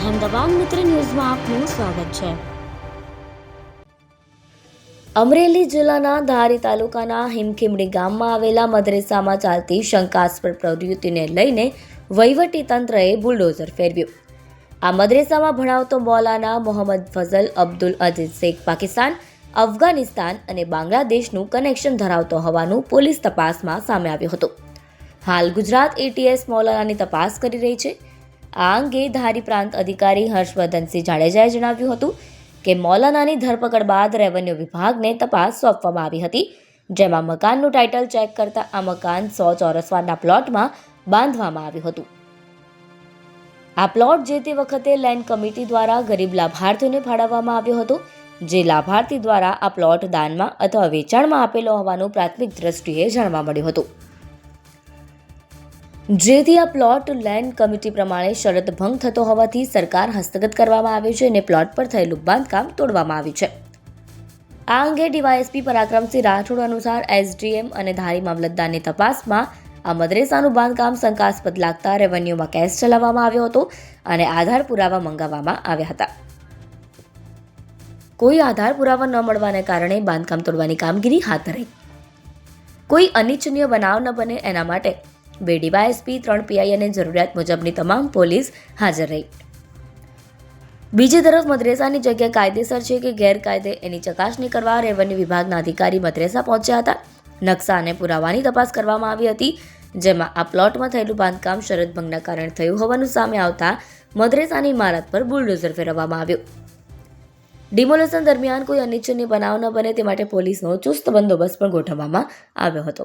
અહેમદાબાદ મિત્ર ન્યૂઝમાં આપનું સ્વાગત છે. અમરેલી જિલ્લાના ધારી તાલુકાના હિમખીમડી ગામમાં આવેલા મદરેસામાં ચાલતી શંકાસ્પદ પ્રવૃત્તિને લઈને વહીવટી તંત્રએ બુલડોઝર ફેરવ્યું. આ મદરેસામાં ભણાવતો મૌલાના મોહમ્મદ ફઝલ અબ્દુલ અજીઝ શેખ પાકિસ્તાન, અફઘાનિસ્તાન અને બાંગ્લાદેશનું કનેક્શન ધરાવતો હોવાનું પોલીસ તપાસમાં સામે આવ્યું હતું. હાલ ગુજરાત એટીએસ મૌલાનાની તપાસ કરી રહી છે. આ અંગે ધારી પ્રાંત અધિકારી હર્ષવર્ધનસિંહ જાડેજાએ જણાવ્યું હતું કે મૌલાનાની ધરપકડ બાદ રેવન્યુ વિભાગને તપાસ સોંપવામાં આવી હતી, જેમાં મકાનનું ટાઇટલ ચેક કરતા આ મકાન સો ચોરસવારના પ્લોટમાં બાંધવામાં આવ્યું હતું. આ પ્લોટ જે તે વખતે લેન્ડ કમિટી દ્વારા ગરીબ લાભાર્થીઓને ફાળવવામાં આવ્યો હતો, જે લાભાર્થી દ્વારા આ પ્લોટ દાનમાં અથવા વેચાણમાં આપેલો હોવાનું પ્રાથમિક દ્રષ્ટિએ જાણવા મળ્યું હતું. જેથી આ પ્લોટ લેન્ડ કમિટી પ્રમાણે શરત ભંગ થતો હોવાથી સરકાર હસ્તગત કરવામાં આવ્યો છે અને પ્લોટ પર થયેલું બાંધકામ તોડવામાં આવ્યું છે. આ અંગે ડીવાયએસપી પરાક્રમસિંહ રાઠોડ અનુસાર એસડીએમ અને ધારી મામલતદારની તપાસમાં આ મદરેસાનું બાંધકામ શંકાસ્પદ લાગતા રેવન્યુમાં કેસ ચલાવવામાં આવ્યો હતો અને આધાર પુરાવા મંગાવવામાં આવ્યા હતા. કોઈ આધાર પુરાવા ન મળવાને કારણે બાંધકામ તોડવાની કામગીરી હાથ ધરાઈ. કોઈ અનિચ્છનીય બનાવ ન બને એના માટે બે ડીવાયએસપી, ત્રણ પીઆઈ અને જરૂરિયાત મુજબની તમામ પોલીસ હાજર રહી. બીજી તરફ મદ્રેસાની જગ્યા કાયદેસર છે કે ગેરકાયદે એની ચકાસણી કરવા રેવન્યુ વિભાગના અધિકારી મદ્રેસા પહોંચ્યા હતા. નકશા અને પુરાવાની તપાસ કરવામાં આવી હતી, જેમાં આ પ્લોટમાં થયેલું બાંધકામ શરદભંગના કારણે થયું હોવાનું સામે આવતા મદ્રેસાની ઇમારત પર બુલડોઝર ફેરવવામાં આવ્યું. ડિમોલેશન દરમિયાન કોઈ અનિચ્છનીય બનાવ ન બને તે માટે પોલીસનો ચુસ્ત બંદોબસ્ત પણ ગોઠવવામાં આવ્યો હતો.